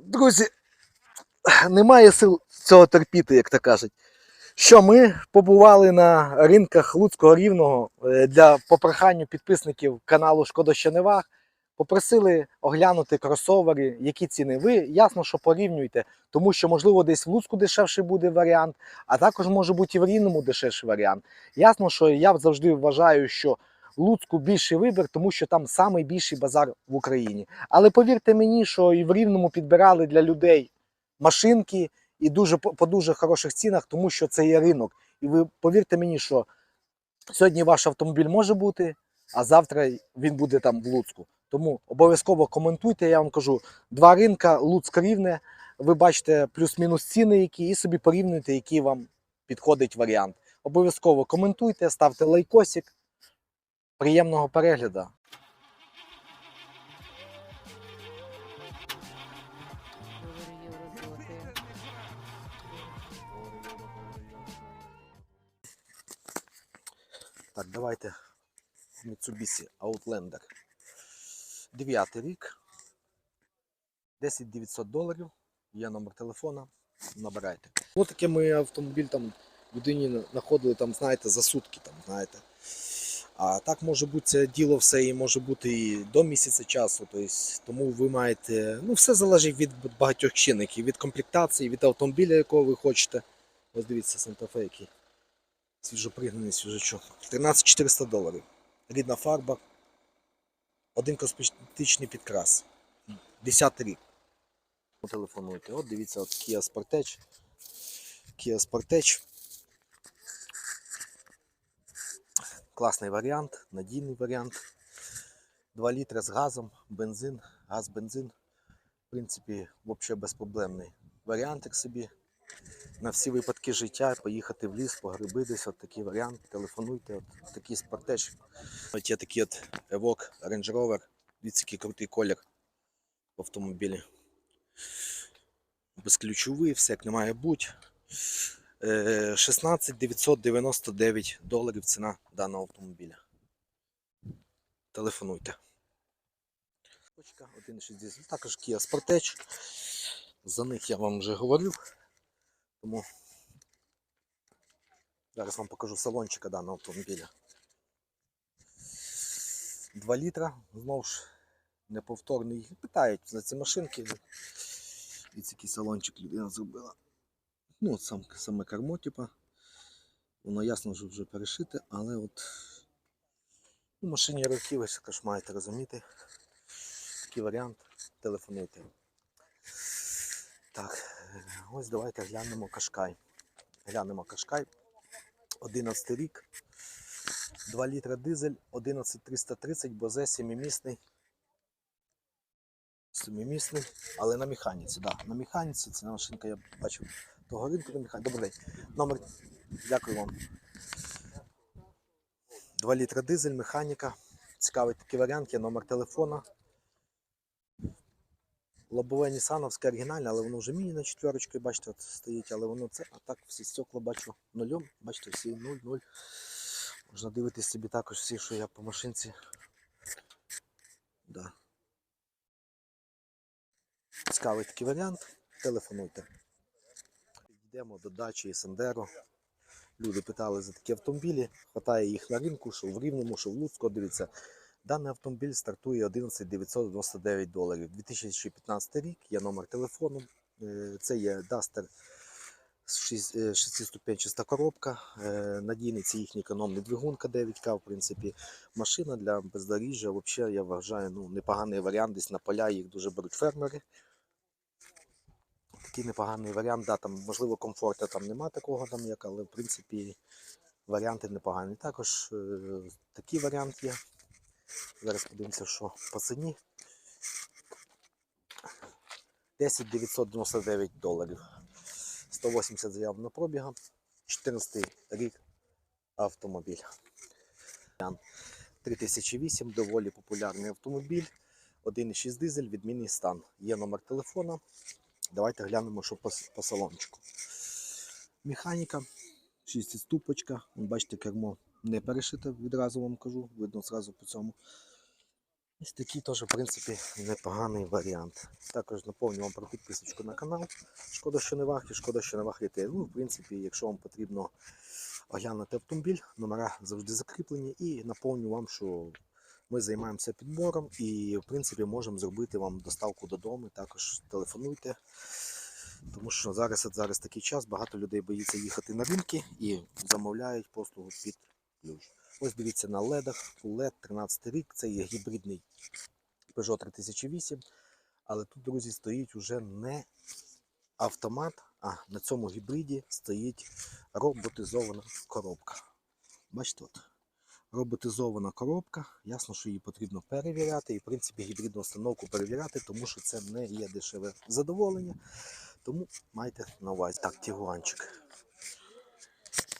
Друзі, немає сил цього терпіти, як то кажуть. Що ми побували на ринках Луцького рівного е, для по проханню підписників каналу Шкода що не ваг. Попросили оглянути кросовери, які ціни. Ви ясно, що порівнюйте, тому що, можливо, десь в Луцьку дешевший буде варіант, а також може бути і в Рівному дешевший варіант. Ясно, що я завжди вважаю, що Луцьку більший вибір, тому що там найбільший базар в Україні. Але повірте мені, що і в Рівному підбирали для людей машинки і дуже по дуже хороших цінах, тому що це є ринок. І ви повірте мені, що сьогодні ваш автомобіль може бути, а завтра він буде там в Луцьку. Тому обов'язково коментуйте. Я вам кажу, два ринка, Луцьк рівне. Ви бачите плюс-мінус ціни, які, і собі порівнюйте, який вам підходить варіант. Обов'язково коментуйте, ставте лайкосик. Приємного перегляду. Так, давайте Mitsubishi Outlander. Дев'ятий рік. 10 900 доларів. Є номер телефона. Набирайте. Ну таке ми автомобіль там людині знаходили, там, знаєте, за сутки, там, знаєте. А так може бути це діло все і може бути і до місяця часу. Тобто, тому ви маєте. Ну, все залежить від багатьох чинників, від комплектації, від автомобіля, якого ви хочете. Ось дивіться, Fe який. Свіжопригнаний свіжачок. 13 400 доларів. Рідна фарба. Один косметичний підкрас. 10 рік. Телефонуйте. От дивіться, от Kia Sportage. Kia Sportage. Класний варіант, надійний варіант. 2 літри з газом, бензин, газ, бензин. В принципі, взагалі безпроблемний варіантик собі. На всі випадки життя поїхати в ліс, по гриби десь, от такий варіант. Телефонуйте, от такий спортеч. От є такий от Evoque Range Rover. Дивіться, який крутий колір в автомобілі. Безключовий, все як не має бути. Е, 16 999 доларів ціна даного автомобіля. Телефонуйте. Точка 1,6. Також Kia Sportage. За них я вам вже говорив. Тому зараз вам покажу салончика даного автомобіля. 2 літра, знову ж неповторний. Питають за ці машинки. І який салончик людина зробила. Ну, от сам, саме кермо, типа. Воно ясно, що вже перешите, але от у машині років, ви також маєте розуміти. Такий варіант. Телефонуйте. Так, ось давайте глянемо Кашкай. Глянемо Кашкай. 11 рік. 2 літра дизель, 11330, бозе 7-місний. 7-місний, але на механіці, да, на механіці. Це машинка, я бачив ринку на механіці. Добрий день. Номер. Дякую вам. 2 літра дизель, механіка. Цікавий такий варіант, є номер телефона. Лобове Нісановське оригінальне, але воно вже міні на четверочку, бачите, от стоїть, але воно це, а так всі стекла бачу нульом, бачите, всі 0-0. Можна дивитись собі також всі, що я по машинці. Да. Цікавий такий варіант. Телефонуйте. Йдемо до дачі Сандеро. Люди питали за такі автомобілі. Хватає їх на ринку, що в Рівному, що в Луцьку. Дивіться, даний автомобіль стартує 11 999 доларів. 2015 рік, є номер телефону. Е, Це є Duster 6-ступенчаста коробка. Е, Надійний це їхній економний двигун К9К, в принципі. Машина для бездоріжжя. Взагалі, я вважаю, ну, непоганий варіант. Десь на поля їх дуже беруть фермери. Такий непоганий варіант. Да, там, можливо, комфорту там нема такого, там, як, але в принципі варіанти непогані. Також е, такий варіант є. Зараз подивимося, що по ціні. 10 999 доларів. 180 заяв на пробіга. 14 рік автомобіль. 3008 доволі популярний автомобіль. 1,6 дизель, відмінний стан. Є номер телефона. Давайте глянемо, що по, по салончику. Механіка, 6 ступочка. Бачите, кермо не перешите, відразу вам кажу, видно зразу по цьому. Ось такий теж, в принципі, непоганий варіант. Також наповню вам про підписочку на канал. Шкода, що не вахі, шкода, що не вахрите. Ну, в принципі, якщо вам потрібно оглянути автомобіль, номера завжди закріплені, і наповню вам, що ми займаємося підбором і, в принципі, можемо зробити вам доставку додому. Також телефонуйте. Тому що зараз, зараз такий час, багато людей боїться їхати на ринки і замовляють послугу під ключ. Ось дивіться на ледах, LED 13 рік, це є гібридний Peugeot 3008. Але тут, друзі, стоїть уже не автомат, а на цьому гібриді стоїть роботизована коробка. Бачите, от. Роботизована коробка. Ясно, що її потрібно перевіряти. І, в принципі, гібридну установку перевіряти, тому що це не є дешеве задоволення. Тому майте на увазі. Так, тігуанчик.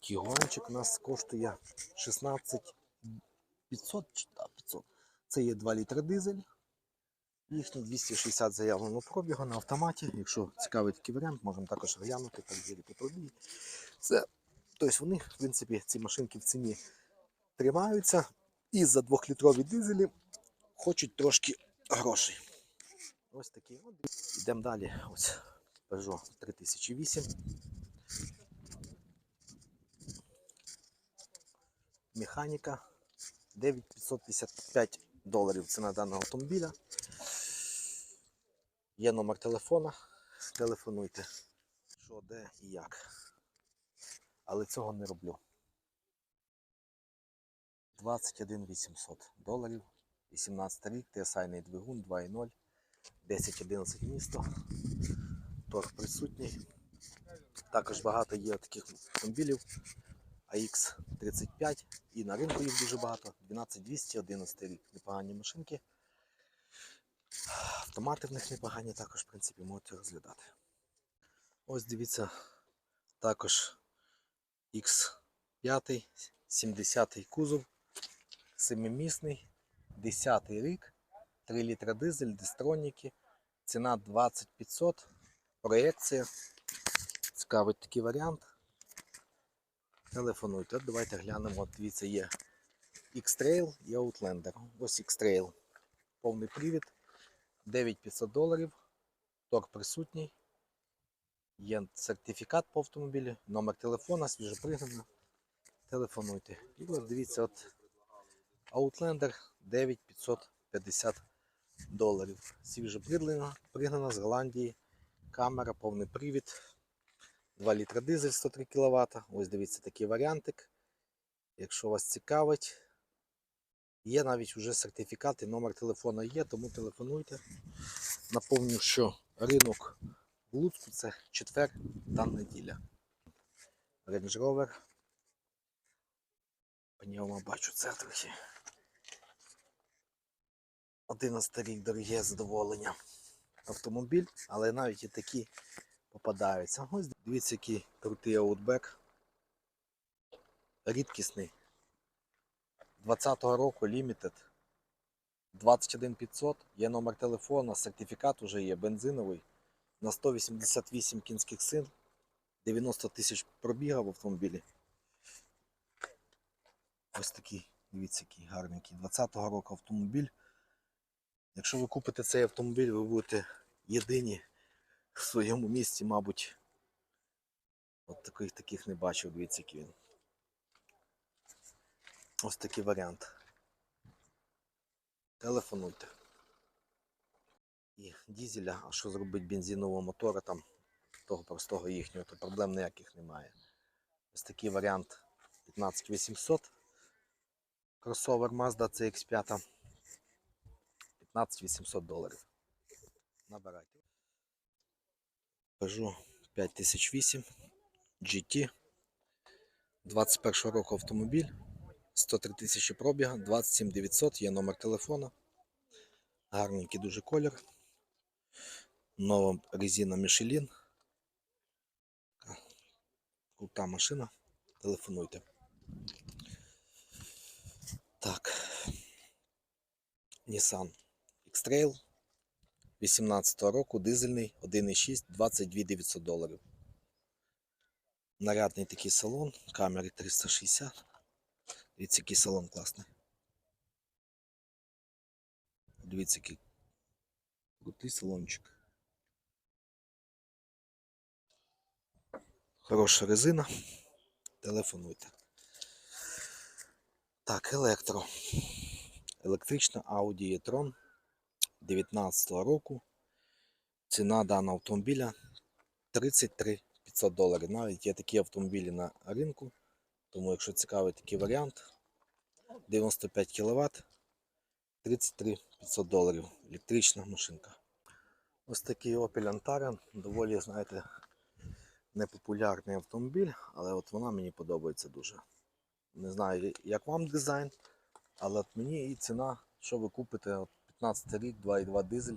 Тігуанчик у нас коштує 16 500 чи 500. Це є 2 літри дизель. Їхній 260 заявленого пробігу на автоматі. Якщо цікавий такий варіант, можемо також глянути, перевірити пробіг. Це, тобто вони, в принципі, ці машинки в ціні тримаються. І за 2-літрові дизелі хочуть трошки грошей. Ось такі. От. Йдемо далі. Ось Peugeot 3008. Механіка 9555 доларів ціна даного автомобіля. Є номер телефона. Телефонуйте, що, де і як. Але цього не роблю. 21 800 доларів. 18 рік, TSI двигун 2.0, 10-11 місто. Торг присутній. Також багато є таких автомобілів. AX35 і на ринку їх дуже багато. 12200, 11 рік. Непогані машинки. Автомати в них непогані, також, в принципі, можете розглядати. Ось дивіться, також X5, 70 кузов, 7-місний, 10 рік, 3 літра дизель, дистроніки, ціна 2500, проекція. Цікавий такий варіант. Телефонуйте. От давайте глянемо. От дивіться, є X-Trail і Outlander. Ось X-Trail. Повний привід. 9500 доларів. Торг присутній. Є сертифікат по автомобілі, номер телефона, свіжопригнана. Телефонуйте. І ось дивіться, от Outlander 9550 доларів. Свіжопригнана, пригнана з Голландії. Камера, повний привід. 2 літра дизель 103 кВт. Ось дивіться такий варіантик. Якщо вас цікавить, є навіть вже сертифікат і номер телефона є, тому телефонуйте. Наповню, що ринок в Луцьку це четвер та неділя. Range Rover. По бачу це трохи. 11 рік дороге задоволення. Автомобіль, але навіть і такі попадаються. Ось дивіться, який крутий аутбек. Рідкісний. 20-го року Limited. 21500, є номер телефона, сертифікат уже є бензиновий. На 188 кінських сил, 90 тисяч пробіга в автомобілі. Ось такий, дивіться, який гарненький. 20-го року автомобіль. Якщо ви купите цей автомобіль, ви будете єдині в своєму місті, мабуть. От таких таких не бачив, дивіться, який він. Ось такий варіант. Телефонуйте. І дізеля, а що зробити бензинового мотора там, того простого їхнього, то проблем ніяких немає. Ось такий варіант 15800. Кросовер Mazda CX5. 15800 доларів. Набирайте. Peugeot 5008 GT. 21 року автомобіль. 103 тисячі пробіга, 27 900, є номер телефона. Гарненький дуже колір. Нова резина Michelin. Крута машина. Телефонуйте. Так. Nissan X-Trail 18 року, дизельний, 1,6, 22 900 доларів. Нарядний такий салон, камери 360. Дивіться, який салон класний. Дивіться, який крутий салончик. Хороша резина. Телефонуйте. Так, електро. Електрична Audi e-tron 19 року. Ціна даного автомобіля 33 500 доларів. Навіть є такі автомобілі на ринку. Тому, якщо цікавий такий варіант, 95 кВт, 33 500 доларів. Електрична машинка. Ось такий Opel Antara, доволі, знаєте, непопулярний автомобіль, але от вона мені подобається дуже. Не знаю, як вам дизайн, але от мені і ціна, що ви купите, от 15 рік, 2,2 дизель,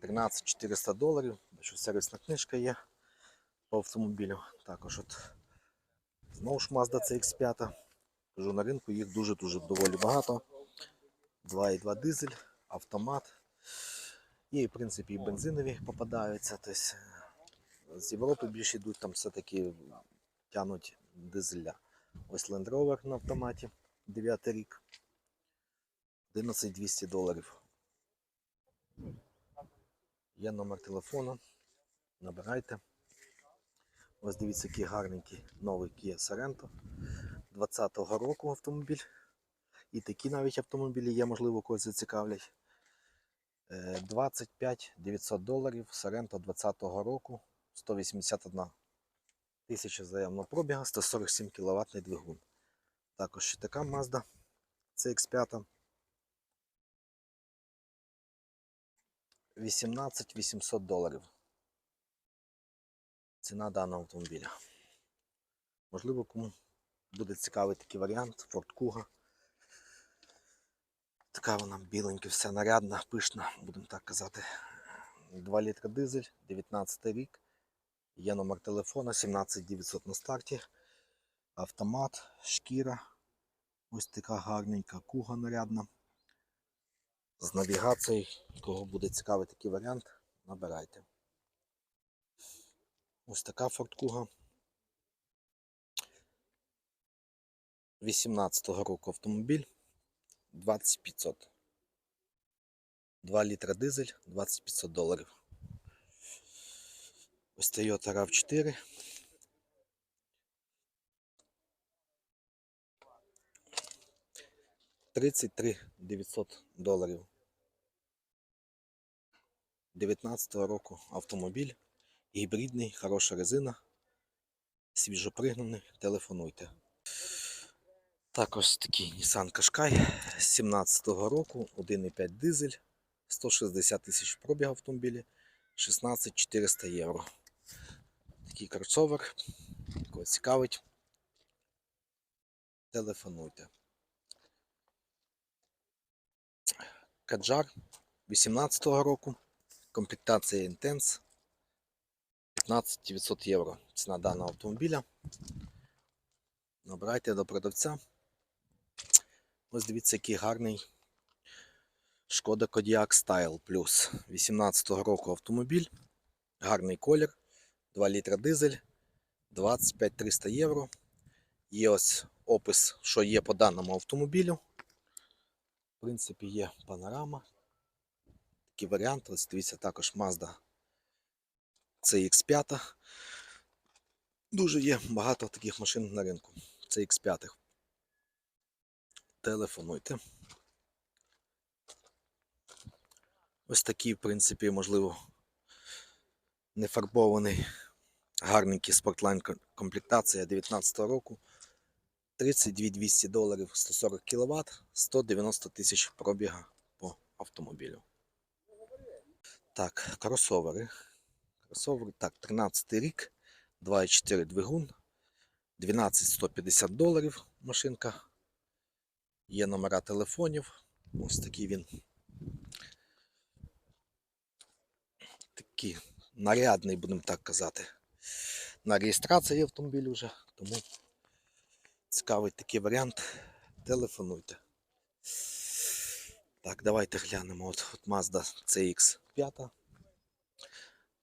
13 400 доларів. Що сервісна книжка є по автомобілю. Також от знову ж Mazda CX5. Кажу, на ринку їх дуже-дуже доволі багато. 2,2 дизель, автомат. І, в принципі, і бензинові попадаються. Тобто, з Європи більше йдуть, там все-таки тянуть дизеля. Ось Land Rover на автоматі 9 рік. 11 200 доларів. Є номер телефону. Набирайте. Ось дивіться, який гарненький новий Kia Sorento 20-го року автомобіль. І такі навіть автомобілі є, можливо, когось зацікавлять. Е, 25 900 доларів Sorento 20-го року, 181 тисяча заявного пробіга, 147 кВт двигун. Також ще така Mazda CX5. 18 800 доларів. Ціна даного автомобіля. Можливо, кому буде цікавий такий варіант. Ford Kuga. Така вона біленька, вся нарядна, пишна, будемо так казати. 2 літра дизель, 19 рік. Є номер телефона 17900 на старті. Автомат, шкіра. Ось така гарненька куга нарядна. З навігацією. Кого буде цікавий такий варіант, набирайте. Ось така форткуга. 18-го року автомобіль 2500. 2 літра дизель 2500 доларів. Ось Toyota RAV4. Тридцять три 900 доларів. 19-го року автомобіль. Гібридний, хороша резина. Свіжопригнаний, телефонуйте. Також такий Nissan Qashqai 17-го року, 1,5 дизель, 160 тисяч пробіг автомобілі, 16 400 євро. Такий кросовер, кого цікавить. Телефонуйте. Каджар 18-го року, комплектація Intense. 15 900 євро. Ціна даного автомобіля. Набирайте до продавця. Ось дивіться, який гарний Шкода Kodiaq Style Plus 18-го року автомобіль. Гарний колір. 2 літра дизель. 25 300 євро. Є ось опис, що є по даному автомобілю. В принципі, є панорама. Такі варіанти. Ось дивіться також Mazda CX5. Дуже є багато таких машин на ринку. CX5. Телефонуйте. Ось такий, в принципі, можливо, нефарбований, гарненький спортлайн комплектація 19 року. 32 200 доларів 140 кВт, 190 тисяч пробіга по автомобілю. Так, кросовери. Кросовер, так, 13 рік, 2,4 двигун, 12 150 доларів машинка. Є номера телефонів. Ось такий він. Такий нарядний, будемо так казати. На реєстрації автомобіль вже, тому цікавий такий варіант. Телефонуйте. Так, давайте глянемо. От, от Mazda CX5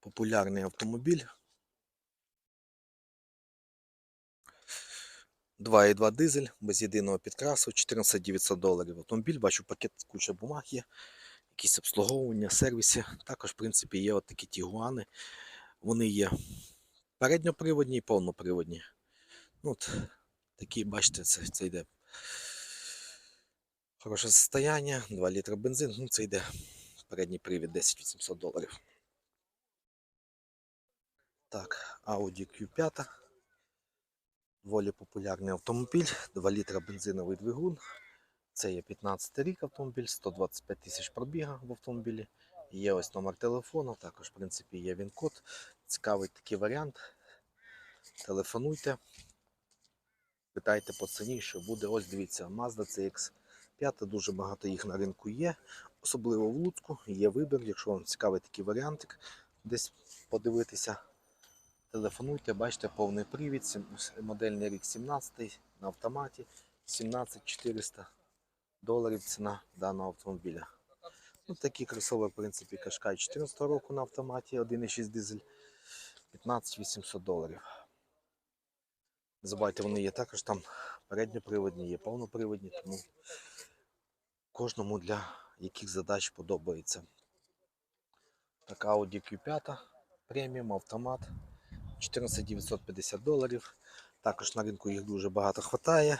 популярний автомобіль. 2,2 дизель без єдиного підкрасу, 14 900 доларів. Автомобіль, бачу, пакет куча бумаг є. якісь обслуговування, сервіси. Також, в принципі, є от такі тігуани. Вони є передньоприводні і повноприводні. Ну, от, такі, бачите, це, це йде хороше состояння, 2 літра бензин, ну це йде передній привід 10 800 доларів. Так, Audi Q5. Доволі популярний автомобіль, 2 літра бензиновий двигун. Це є 15 рік автомобіль, 125 тисяч пробіга в автомобілі. Є ось номер телефону, також, в принципі, є він код. Цікавий такий варіант. Телефонуйте, питайте по ціні, що буде. Ось дивіться, Mazda CX5, дуже багато їх на ринку є, особливо в Луцьку. Є вибір, якщо вам цікавий такий варіантик, десь подивитися. Телефонуйте, бачите, повний привід, модельний рік 17 на автоматі, 17400 доларів ціна даного автомобіля. Ну, такий кросовер, в принципі, Кашкай 14 року на автоматі, 1,6 дизель, 15 800 доларів. Не забувайте, вони є також там передньоприводні, є повноприводні, тому кожному для яких задач подобається. Так, Audi Q5 преміум, автомат. 14 950 доларів. Також на ринку їх дуже багато хватає.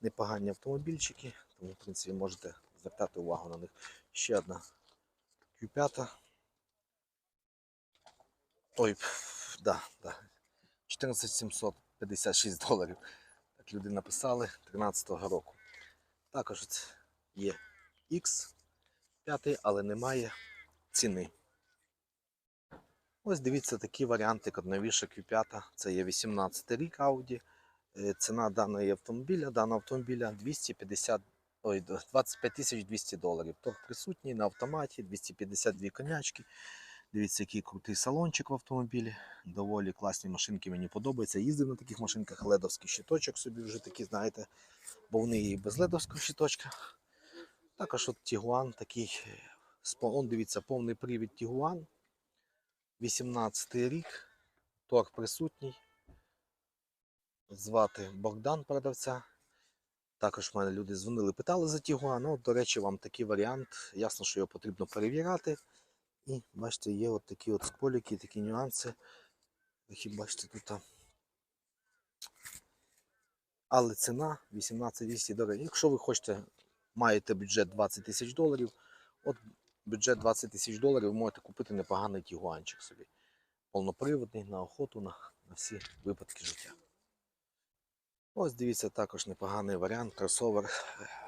Непогані автомобільчики, тому в принципі можете звертати увагу на них. Ще одна Q5. Ой, да, да. 14 756 доларів. Так люди написали 13-го року. Також є X5, але немає ціни. Ось дивіться такий варіантик, от новіша Q5, це є 18 рік Audi. Е, Ціна даної автомобіля, даного автомобіля 250, ой, 25 200 доларів. Торг присутній на автоматі, 252 конячки. Дивіться, який крутий салончик в автомобілі. Доволі класні машинки, мені подобаються. Їздив на таких машинках, ледовський щиточок собі вже такі, знаєте, бо вони і без ледовського щиточка. Також от Тігуан такий, он, дивіться, повний привід Тігуан. 18 й рік, торг присутній. Звати Богдан продавця. Також в мене люди дзвонили, питали за Тігуан. Ну, до речі, вам такий варіант. Ясно, що його потрібно перевіряти. І бачите, є от такі от сколіки, такі нюанси. Які бачите тут. Але ціна 18 200 доларів. Якщо ви хочете, маєте бюджет 20 тисяч доларів, от бюджет 20 тисяч доларів, можете купити непоганий тігуанчик собі. Повноприводний на охоту, на, на всі випадки життя. Ось дивіться, також непоганий варіант, кросовер.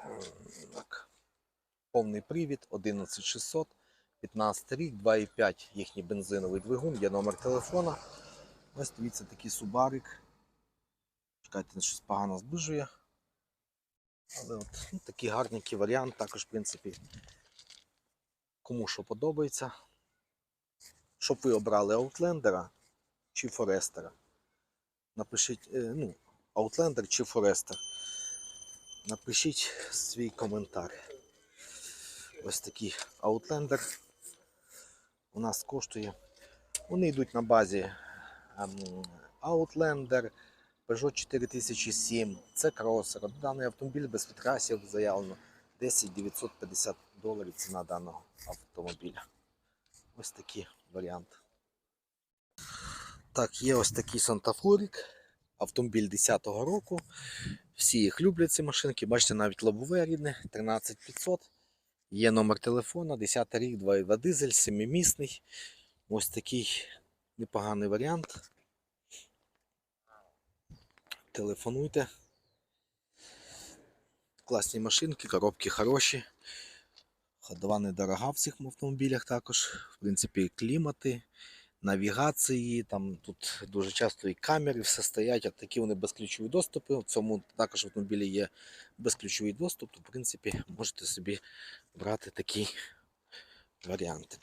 Ем, Так. Повний привід 11600, 15 рік, 2,5 їхній бензиновий двигун, є номер телефона. Ось дивіться такий субарик. Чекайте, щось погано зближує. Але от ну, такий гарненький варіант, також, в принципі, кому що подобається. Щоб ви обрали Outlander чи Forester. Напишіть, е, ну, Outlander чи Forester. Напишіть свій коментар. Ось такий Outlander у нас коштує. Вони йдуть на базі ем, Outlander, Peugeot 4007, це кросер. Даний автомобіль без підкрасів заявлено 10 950 доларів ціна даного автомобіля. Ось такий варіант. Так, є ось такий Сантафурик. Автомобіль 10-го року. Всі їх люблять ці машинки. Бачите, навіть лобове рідне, 13500. Є номер телефона, 10 рік, 2,2 дизель, 7-місний. Ось такий непоганий варіант. Телефонуйте. Класні машинки, коробки хороші. Ходова недорога в цих автомобілях також. В принципі, клімати, навігації, там тут дуже часто і камери все стоять, от такі вони безключові доступи. В цьому також в автомобілі є безключовий доступ, то в принципі можете собі брати такий варіантик.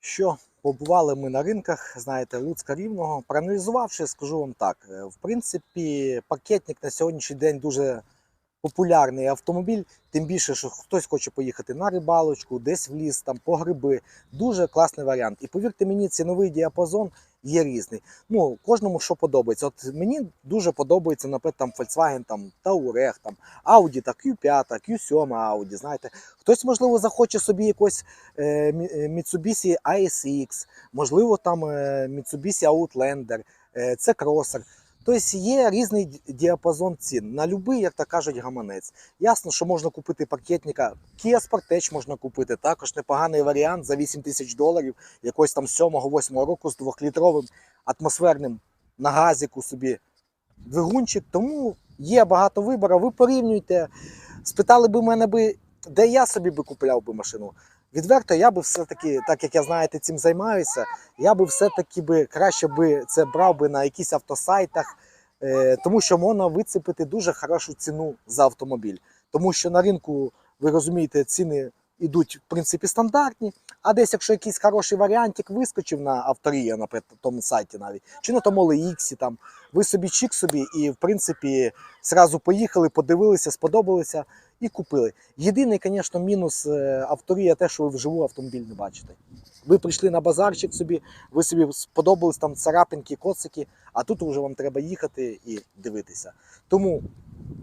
Що, побували ми на ринках, знаєте, Луцька Рівного. Проаналізувавши, скажу вам так. е, В принципі, пакетник на сьогоднішній день дуже популярний автомобіль, тим більше, що хтось хоче поїхати на рибалочку, десь в ліс, там по гриби. Дуже класний варіант. І повірте мені, ціновий діапазон є різний. Ну, кожному що подобається. От мені дуже подобається, наприклад, там Volkswagen, там Touareg, там Audi, та Q5, Q7 Audi, знаєте. Хтось, можливо, захоче собі якось е, е, Mitsubishi ASX, можливо, там е, Mitsubishi Outlander, е, це кросер. Тобто є різний діапазон цін. На будь-який, як то кажуть, гаманець. Ясно, що можна купити паркетника. Kia Sportage можна купити. Також непоганий варіант за 8 тисяч доларів, якогось там 7-8 року з двохлітровим атмосферним на газіку собі двигунчик. Тому є багато вибору. Ви порівнюйте. Спитали би мене би, де я собі би купляв би машину. Відверто, я би все-таки, так як я знаєте, цим займаюся, я би все-таки би краще би це брав би на якісь автосайтах, е, тому що можна вицепити дуже хорошу ціну за автомобіль. Тому що на ринку, ви розумієте, ціни йдуть в принципі стандартні. А десь, якщо якийсь хороший варіантик вискочив на авторія, наприклад, на тому сайті навіть, чи на тому OLX, там, ви собі чик собі і в принципі зразу поїхали, подивилися, сподобалися і купили. Єдиний, звісно, мінус е, авторія те, що ви вживу автомобіль не бачите. Ви прийшли на базарчик собі, ви собі сподобались там царапинки, коцики, а тут вже вам треба їхати і дивитися. Тому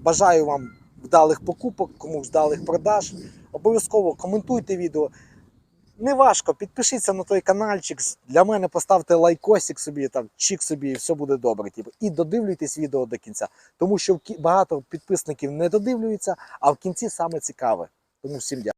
бажаю вам вдалих покупок, кому вдалих продаж. Обов'язково коментуйте відео. Не важко, підпишіться на той каналчик. Для мене поставте лайкосик собі, там, чик собі, і все буде добре. Типу. І додивлюйтесь відео до кінця. Тому що багато підписників не додивлюються, а в кінці саме цікаве. Тому всім дякую.